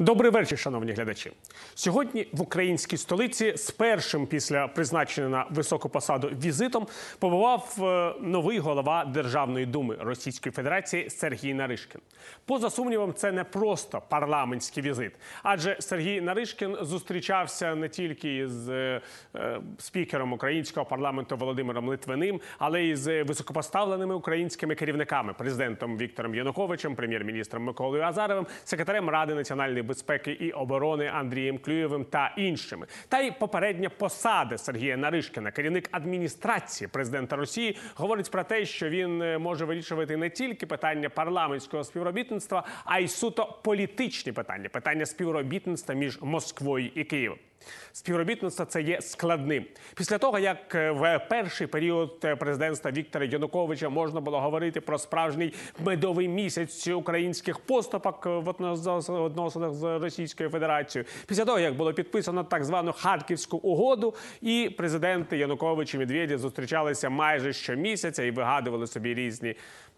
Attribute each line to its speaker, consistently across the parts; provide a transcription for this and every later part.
Speaker 1: Добрий вечір, шановні глядачі. Сьогодні в українській столиці з першим після призначення на високу посаду візитом побував е, новий голова Державної думи Російської Федерації Сергій Наришкін. Поза сумнівом, це не просто парламентський візит, адже Сергій Наришкін зустрічався не тільки з е, е, спікером українського парламенту Володимиром Литвиним, але й з високопоставленими українськими керівниками президентом Віктором Януковичем, прем'єр-міністром Миколою Азаровим, секретарем Ради національної безпеки і оборони Андрієм Клюєвим та іншими. Та й попередня посада Сергія Наришкіна, керівник адміністрації президента Росії, говорить про те, що він е, може вирішувати не тільки питання парламентського співробітництва, а й суто політичні питання, питання співробітництва між Москвою і Києвом. Співробітництво це є складним. Після того, як е, в перший період е, президентства Віктора Януковича можна було говорити про справжній медовий місяць українських поступок в одно- відносинах з Російською Федерацією, після того як було підписано так звану Харківську угоду, і президенти Янукович і Медведєв зустрічалися майже щомісяця і вигадували собі різні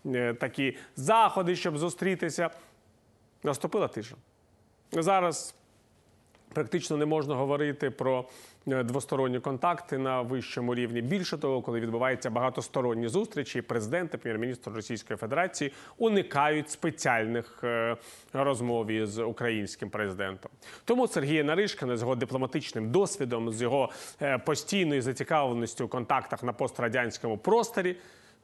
Speaker 1: е, такі заходи, щоб зустрітися. Наступила тиша. Зараз практично не можна говорити про е, двосторонні контакти на вищому рівні. Більше того, коли відбуваються багатосторонні зустрічі, президент та прем'єр-міністр Російської Федерації уникають спеціальних е, розмов із українським президентом. Тому Сергія Наришкина з його дипломатичним досвідом, з його е, постійною зацікавленістю у контактах на пострадянському просторі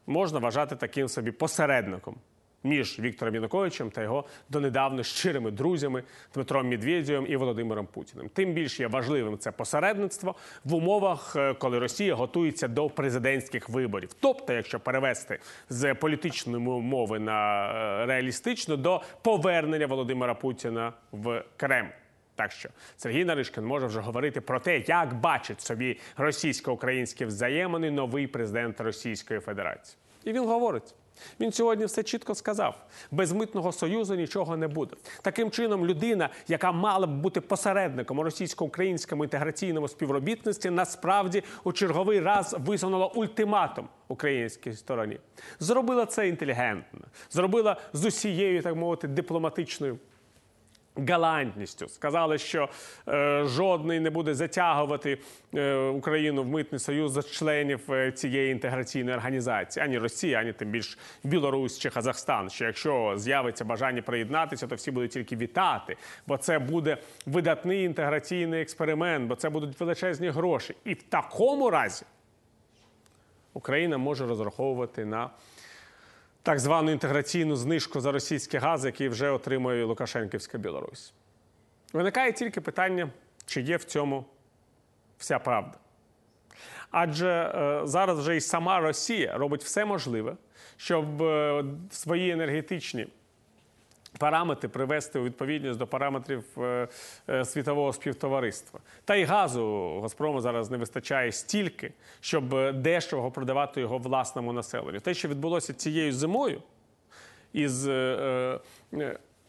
Speaker 1: можна вважати таким собі посередником між Віктором Януковичем та його донедавна щирими друзями Дмитром Медведєвим і Володимиром Путіним. Тим більш є важливим це посередництво в умовах, е, коли Росія готується до президентських виборів. Тобто, якщо перевести з політичної мови на е, реалістичну до повернення Володимира Путіна в Кремль. Так що Сергій Наришкин може вже говорити про те, як бачить собі російсько-українські взаємини новий президент Російської Федерації. І він говорить. Він сьогодні все чітко сказав: без митного союзу нічого не буде. Таким чином, людина, яка мала б бути посередником у російсько-українському інтеграційному співробітництві, насправді у черговий раз висунула ультиматум українській стороні. Зробила це інтелігентно, зробила з усією, так мовити, дипломатичною галантністю. Сказали, що е, жодний не буде затягувати е, Україну в митний союз за членів е, цієї інтеграційної організації, ані Росія, ані тим більш Білорусь чи Казахстан. Що якщо з'явиться бажання приєднатися, то всі будуть тільки вітати, бо це буде видатний інтеграційний експеримент, бо це будуть величезні гроші. І в такому разі Україна може розраховувати на так звану інтеграційну знижку за російський газ, який вже отримує Лукашенківська Білорусь. Виникає тільки питання, чи є в цьому вся правда. Адже е, зараз вже і сама Росія робить все можливе, щоб е, свої енергетичні параметри привести у відповідність до параметрів е, е, світового співтовариства. Та й газу Газпрому зараз не вистачає стільки, щоб е, дешево продавати його власному населенню. Те, що відбулося цією зимою, із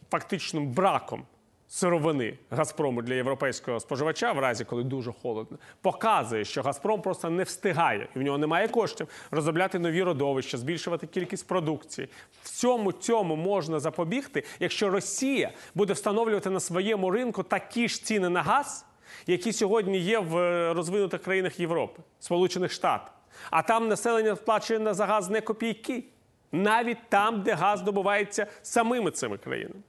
Speaker 1: фактичним браком сировини Газпрому для європейського споживача, в разі коли дуже холодно, показує, що Газпром просто не встигає, і в нього немає коштів розробляти нові родовища, збільшувати кількість продукції. Всьому цьому можна запобігти, якщо Росія буде встановлювати на своєму ринку такі ж ціни на газ, які сьогодні є в е, розвинутих країнах Європи, Сполучених Штатів. А там населення сплачує на за газ не копійки, навіть там, де газ добувається самими цими країнами.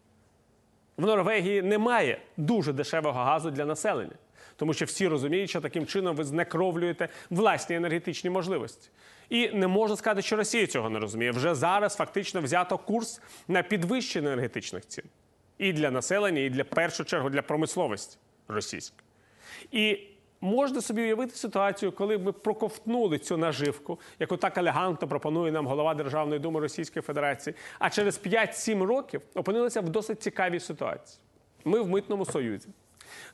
Speaker 1: В Норвегії немає дуже дешевого газу для населення, тому що всі розуміють, що таким чином ви знекровлюєте власні енергетичні можливості. І не можна сказати, що Росія цього не розуміє. Вже зараз фактично взято курс на підвищення енергетичних цін і для населення, і для першу чергу для промисловості російської. І можна собі уявити ситуацію, коли б ми проковтнули цю наживку, яку так елегантно пропонує нам голова Державної думи Російської Федерації, а через 5-7 років опинилися в досить цікавій ситуації. Ми в митному союзі.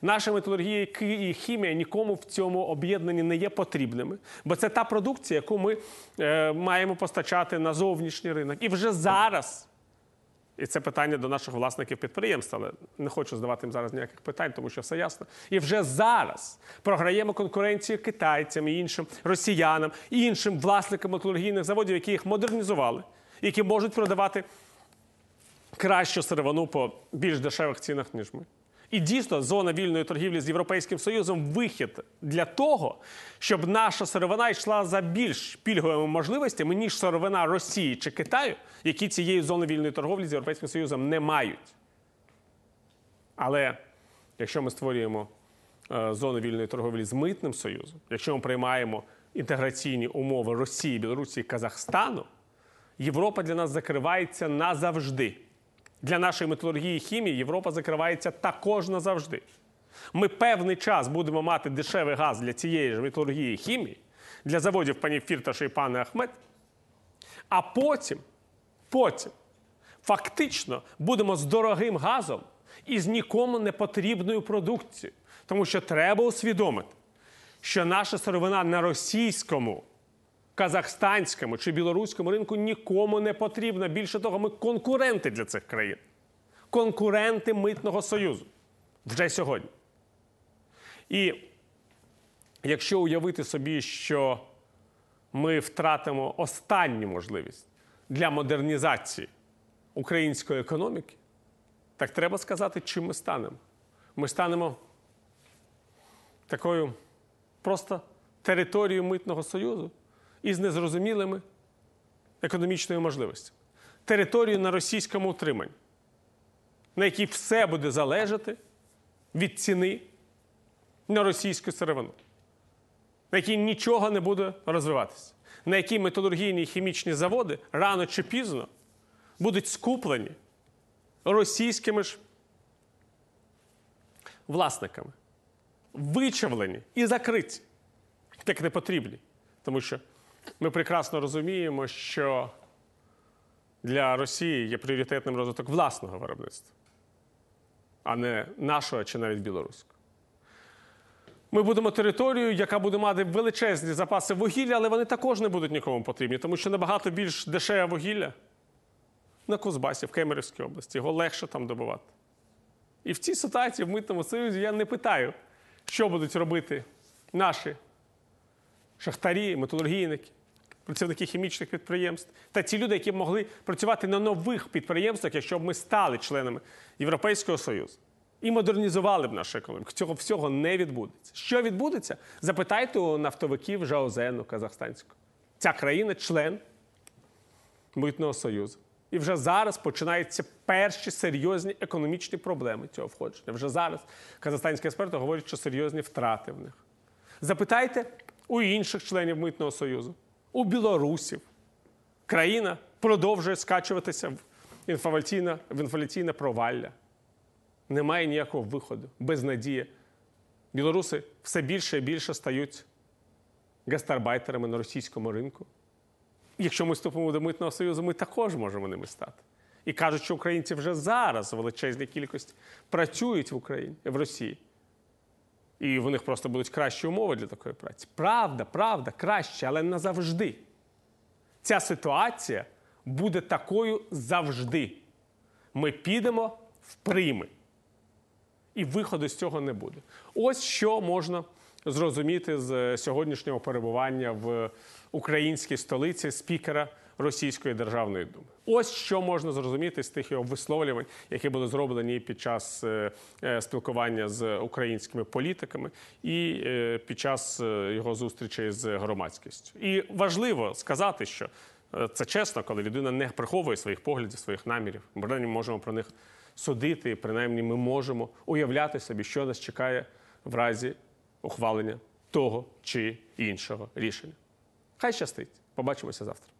Speaker 1: Наша металургія і хімія нікому в цьому об'єднанні не є потрібними, бо це та продукція, яку ми е, маємо постачати на зовнішній ринок. І вже зараз і це питання до наших власників підприємств, але не хочу здавати їм зараз ніяких питань, тому що все ясно. І вже зараз програємо конкуренцію китайцям і іншим росіянам і іншим власникам металургійних заводів, які їх модернізували, які можуть продавати кращу сировину по більш дешевих цінах, ніж ми. І дійсно, зона вільної торгівлі з Європейським Союзом вихід для того, щоб наша сировина йшла за більш пільговими можливостями, ніж сировина Росії чи Китаю, які цієї зони вільної торговлі з Європейським Союзом не мають. Але якщо ми створюємо е, зону вільної торговлі з митним союзом, якщо ми приймаємо інтеграційні умови Росії, Білорусі і Казахстану, Європа для нас закривається назавжди. Для нашої металургії і хімії Європа закривається також назавжди. Ми певний час будемо мати дешевий газ для цієї ж металургії і хімії, для заводів пані Фірташа і пана Ахмед. А потім, потім, фактично будемо з дорогим газом і з нікому не потрібною продукцією. Тому що треба усвідомити, що наша сировина на російському, казахстанському чи білоруському ринку нікому не потрібна. Більше того, ми конкуренти для цих країн. Конкуренти митного союзу вже сьогодні. І якщо уявити собі, що ми втратимо останню можливість для модернізації української економіки, так треба сказати, чим ми станемо. Ми станемо такою просто територією митного союзу із незрозумілими економічними можливостями. Територію на російському утриманні, на якій все буде залежати від ціни на російську сировину, на якій нічого не буде розвиватися, на якій металургійні і хімічні заводи рано чи пізно будуть скуплені російськими ж власниками, вичавлені і закриті, як не потрібні. Тому що ми прекрасно розуміємо, що для Росії є пріоритетним розвиток власного виробництва, а не нашого чи навіть білоруського. Ми будемо територією, яка буде мати величезні запаси вугілля, але вони також не будуть нікому потрібні, тому що набагато більш дешеве вугілля на Кузбасі, в Кемерівській області. Його легше там добувати. І в цій ситуації в митному союзі я не питаю, що будуть робити наші шахтарі, металургійники, працівники хімічних підприємств та ті люди, які б могли працювати на нових підприємствах, якщо б ми стали членами Європейського Союзу і модернізували б нашу економіку. Цього всього не відбудеться. Що відбудеться? Запитайте у нафтовиків Жаозену казахстанського. Ця країна член Митного Союзу. І вже зараз починаються перші серйозні економічні проблеми цього входження. Вже зараз казахстанські експерти говорять, що серйозні втрати в них. Запитайте у інших членів Митного Союзу, у білорусів. Країна продовжує скачуватися в інфляційне, в провалля. Немає ніякого виходу, безнадія. Білоруси все більше і більше стають гастарбайтерами на російському ринку. Якщо ми вступимо до митного союзу, ми також можемо ними стати. І кажуть, що українці вже зараз в величезній кількості працюють в Україні, в Росії. І в них просто будуть кращі умови для такої праці. Правда, правда, краще, але не завжди. Ця ситуація буде такою завжди. Ми підемо в прийми. І виходу з цього не буде. Ось що можна зрозуміти з сьогоднішнього перебування в українській столиці спікера Російської державної думи. Ось що можна зрозуміти з тих його висловлювань, які були зроблені під час е, е, спілкування з українськими політиками і е, під час його зустрічей з громадськістю. І важливо сказати, що це чесно, коли людина не приховує своїх поглядів, своїх намірів. Ми можемо про них судити, і принаймні ми можемо уявляти собі, що нас чекає в разі ухвалення того чи іншого рішення. Хай щастить. Побачимося завтра.